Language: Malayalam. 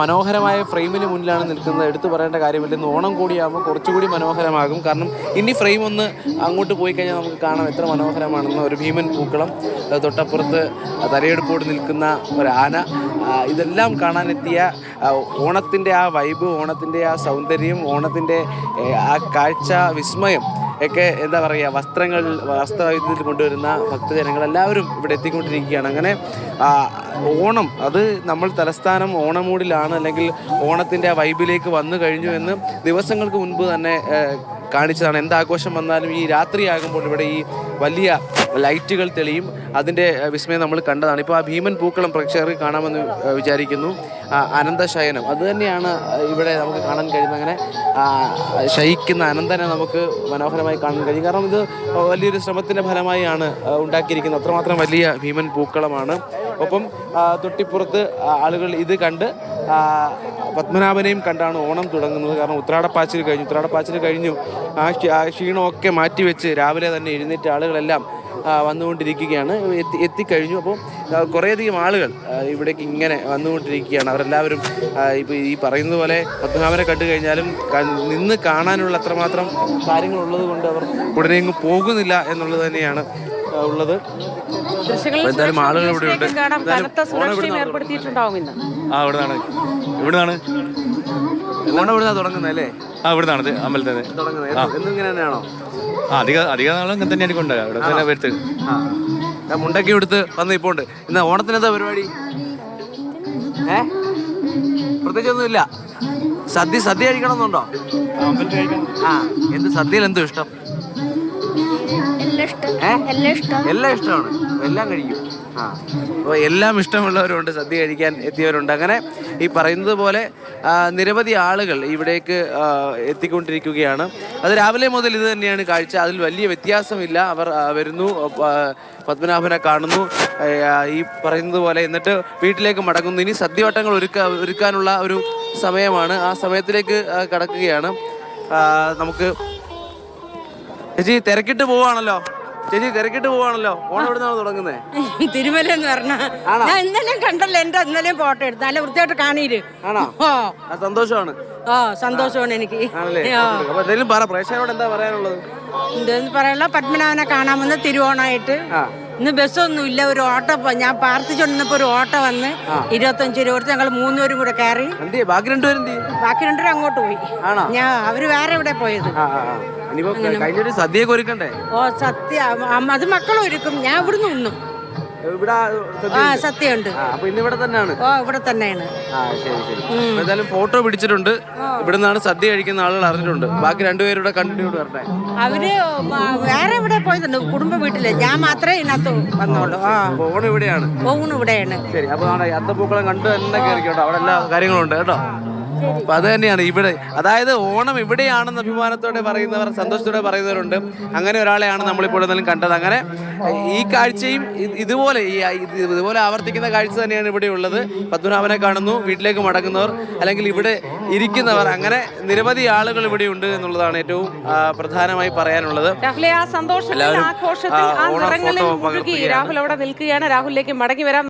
മനോഹരമായ ഫ്രെയിമിന് മുന്നിലാണ് നിൽക്കുന്നത്. എടുത്തു പറയേണ്ട കാര്യമില്ല. ഇന്ന് ഓണം കൂടിയാകുമ്പോൾ കുറച്ചുകൂടി മനോഹരമാകും. കാരണം ഇനി ഫ്രെയിം ഒന്ന് അങ്ങോട്ട് പോയി കഴിഞ്ഞാൽ നമുക്ക് കാണാം എത്ര മനോഹരമാണെന്ന്. ഒരു ഭീമൻ പൂക്കളം തൊട്ടപ്പുറത്ത് തലയെടുപ്പോട് നിൽക്കുന്ന ഒരു ആന. ഇതെല്ലാം കാണാനെത്തിയ ഓണത്തിന്റെ ആ വൈബ് ഓണത്തിന്റെ ആ സൗന്ദര്യം ഓണത്തിന്റെ ആ കാഴ്ച വിസ്മയം ഒക്കെ എന്താ പറയുക വസ്ത്രങ്ങൾ വസ്ത്രവൈദ്യത്തിൽ കൊണ്ടുവരുന്ന ഭക്തജനങ്ങൾ എല്ലാവരും ഇവിടെ എത്തിക്കൊണ്ടിരിക്കുകയാണ്. അങ്ങനെ ഓണം അത് നമ്മൾ തലസ്ഥാനം ഓണമൂടിലാണ് അല്ലെങ്കിൽ ഓണത്തിന്റെ ആ വൈബിലേക്ക് വന്നു കഴിഞ്ഞു എന്ന് ദിവസങ്ങൾക്ക് മുൻപ് തന്നെ കാണിച്ചതാണ്. എന്താഘോഷം വന്നാലും ഈ രാത്രിയാകുമ്പോൾ ഇവിടെ ഈ വലിയ ലൈറ്റുകൾ തെളിയും. അതിന്റെ വിസ്മയം നമ്മൾ കണ്ടതാണ്. ഇപ്പോൾ ആ ഭീമൻ പൂക്കളം പ്രേക്ഷകർക്ക് കാണാമെന്ന് വിചാരിക്കുന്നു. അനന്തശയനം. അത് തന്നെയാണ് ഇവിടെ നമുക്ക് കാണാൻ കഴിയുന്നത്. അങ്ങനെ ശയിക്കുന്ന അനന്തനെ നമുക്ക് മനോഹരമായി കാണാൻ കഴിയും. കാരണം ഇത് വലിയൊരു ശ്രമത്തിന്റെ ഫലമായാണ് ഉണ്ടാക്കിയിരിക്കുന്നത്. അത്രമാത്രം വലിയ ഭീമൻ പൂക്കളമാണ്. ഒപ്പം തൊട്ടിപ്പുറത്ത് ആളുകൾ ഇത് കണ്ട് പത്മനാഭനെയും കണ്ടാണ് ഓണം തുടങ്ങുന്നത്. കാരണം ഉത്രാടപ്പാച്ചിൽ കഴിഞ്ഞു. ഉത്രാടപ്പാച്ചിൽ കഴിഞ്ഞു. ആ ക്ഷീ- ആ ക്ഷീണമൊക്കെ മാറ്റിവെച്ച് രാവിലെ തന്നെ എഴുന്നേറ്റ് ആളുകളെല്ലാം വന്നുകൊണ്ടിരിക്കുകയാണ്. എത്തി എത്തിക്കഴിഞ്ഞു. അപ്പോൾ കുറേയധികം ആളുകൾ ഇവിടേക്ക് ഇങ്ങനെ വന്നുകൊണ്ടിരിക്കുകയാണ്. അവരെല്ലാവരും ഇപ്പോൾ ഈ പറയുന്നത് പോലെ പത്മനാഭനെ കണ്ടു കഴിഞ്ഞാലും നിന്ന് കാണാനുള്ള അത്രമാത്രം കാര്യങ്ങളുള്ളത് കൊണ്ട് അവർ ഉടനെ ഇങ്ങ് പോകുന്നില്ല എന്നുള്ളത് തന്നെയാണ് ഉള്ളത്. എന്തായാലും ആളുകൾ ഇവിടെ ഉണ്ട് ഇവിടുന്നാണ് ആ ഇവിടെ നിന്നാണ് ഇവിടെ നിന്നാണ് ഓണം ഇവിടുന്നാണ് തുടങ്ങുന്നത് അല്ലേ? ആ ഇവിടെ നിന്നാണ് അമ്പലത്തിൽ തുടങ്ങുന്നത്. എന്നും- ഇങ്ങനെ തന്നെയാണോ അധിക അധിക നാളും ഇങ്ങനെ തന്നെ കൊണ്ടുവരാം ഇവിടെ തന്നെ വരുത്ത് ആ. ഞാൻ മുണ്ടൊക്കെ എടുത്ത് വന്ന് ഇപ്പോൾ ഉണ്ട്. ഇന്ന് ഓണത്തിന് എന്താ പരിപാടി? ഏ? പ്രത്യേകിച്ചൊന്നുമില്ല. ഇല്ല സദ്യ സദ്യ കഴിക്കണമെന്നുണ്ടോ? ആ. എന്ത് സദ്യയിൽ എന്തോ ഇഷ്ടം? എല്ലാം ഇഷ്ടം. എല്ലാം ഇഷ്ടം. എല്ലാം ഇഷ്ടമാണ്. എല്ലാം കഴിക്കും. അപ്പോൾ എല്ലാം ഇഷ്ടമുള്ളവരുണ്ട് സദ്യ കഴിക്കാൻ എത്തിയവരുണ്ട്. അങ്ങനെ ഈ പറയുന്നത് പോലെ നിരവധി ആളുകൾ ഇവിടേക്ക് എത്തിക്കൊണ്ടിരിക്കുകയാണ്. അത് രാവിലെ മുതൽ ഇത് തന്നെയാണ് കാഴ്ച. അതിൽ വലിയ വ്യത്യാസമില്ല. അവർ വരുന്നു പത്മനാഭനെ കാണുന്നു. ഈ പറയുന്നത് പോലെ എന്നിട്ട് വീട്ടിലേക്ക് മടങ്ങുന്നു. ഇനി സദ്യവട്ടങ്ങൾ ഒരുക്ക ഒരുക്കാനുള്ള ഒരു സമയമാണ്. ആ സമയത്തിലേക്ക് കടക്കുകയാണ്. നമുക്ക് ചേച്ചി തിരക്കിട്ട് പോവാണല്ലോ? ചേച്ചി തിരക്കിട്ട് പോവാണല്ലോ. ഓണം എവിടുന്നാണ് തുടങ്ങുന്നത് തിരുമല എന്ന് പറഞ്ഞ? ഞാൻ ഇന്നലെയും കണ്ടല്ലോ എന്റെ ഇന്നലെയും ഫോട്ടോ എടുത്ത്. നല്ല വൃത്തിയായിട്ട് കാണീര് ആണോ? ഓ ആ സന്തോഷമാണ്. ഓ സന്തോഷമാണ് എനിക്ക്. ആണല്ലേ? ഓ അപ്പൊ എന്തെങ്കിലും പറ പ്രേക്ഷകരോട് എന്താ പറയാനുള്ളത്? എന്തെന്ന് പറയാനുള്ള പത്മനാഭനെ കാണാമെന്ന് തിരുവോണമായിട്ട് ഇന്ന് ബസ്സൊന്നും ഇല്ല ഒരു ഓട്ടോ പോ- ഞാൻ പാർത്തിച്ചോണ്ടിന്നപ്പോ ഒരു ഓട്ടോ വന്ന് ഇരുപത്തഞ്ച് രൂപ കൊടുത്ത് ഞങ്ങൾ മൂന്നുപേരും കൂടെ കയറി. എന്തി ബാക്കി രണ്ടുപേരും എന്തി ബാക്കി രണ്ടുപേരും അങ്ങോട്ട് പോയി. ആണോ? ഞാൻ അവർ വേറെ എവിടെ പോയത്? ആ ആ ആ. ഇനിയിപ്പോ കഴിഞ്ഞൊരു സദ്യയൊക്കെ ഒരുക്കണ്ടേ? ഓ സത്യ അമ്മ- അത് മക്കളൊരുക്കും ഞാൻ ഇവിടുന്ന് ഉണ്ണും. ഇവിടെ ആ സദ്യ സത്യമുണ്ട് ആ അപ്പൊ ഇന്ന് ഇവിടെ തന്നെയാണ്? ഓ ഇവിടെ തന്നെയാണ്. ആ ശരി ശരി. അപ്പൊ എന്തായാലും ഫോട്ടോ പിടിച്ചിട്ടുണ്ട്. ഇവിടെ നിന്നാണ് സദ്യ കഴിക്കുന്ന ആളുകൾ അറിഞ്ഞിട്ടുണ്ട്. ബാക്കി രണ്ടുപേരും കണ്ടിന്യൂ വരട്ടെ. അവർ മ- വേറെ എവിടെ പോയിട്ടുണ്ട് കുടുംബ വീട്ടിൽ. ഞാൻ മാത്രമേ ഇതിനകത്ത് വന്നോളൂ ആ. അപ്പൊ ഓണം ഇവിടെയാണ്. ഇവിടെയാണ്. ശരി അപ്പൊ നമ്മുടെ അത്തപ്പൂക്കളം കണ്ടു തന്നെ കേട്ടോ അവിടെ എല്ലാ കാര്യങ്ങളും ഉണ്ട് കേട്ടോ? അപ്പൊ അത് തന്നെയാണ് ഇവിടെ അതായത് ഓണം ഇവിടെയാണെന്ന് അഭിമാനത്തോടെ പറയുന്നവർ സന്തോഷത്തോടെ പറയുന്നവരുണ്ട്. അങ്ങനെ ഒരാളെയാണ് നമ്മളിപ്പോൾ എന്തായാലും കണ്ടത്. അങ്ങനെ ഈ കാഴ്ചയും ഇതുപോലെ ഈ ഇതുപോലെ ആവർത്തിക്കുന്ന കാഴ്ച തന്നെയാണ് ഇവിടെ ഉള്ളത്. പത്മനാഭനെ കാണുന്നു വീട്ടിലേക്ക് മടങ്ങുന്നവർ അല്ലെങ്കിൽ ഇവിടെ ഇരിക്കുന്നവർ. അങ്ങനെ നിരവധി ആളുകൾ ഇവിടെ ഉണ്ട് എന്നുള്ളതാണ് ഏറ്റവും പ്രധാനമായി പറയാനുള്ളത്. രാഹുലെ ആ സന്തോഷത്തിൽ ആഘോഷത്തിൽ ആ, നിറങ്ങളിൽ ഫോട്ടോ മുഴുകി രാഹുൽ അവിടെ നിൽക്കുകയാണ്. രാഹുലിലേക്ക് മടങ്ങി വരാം.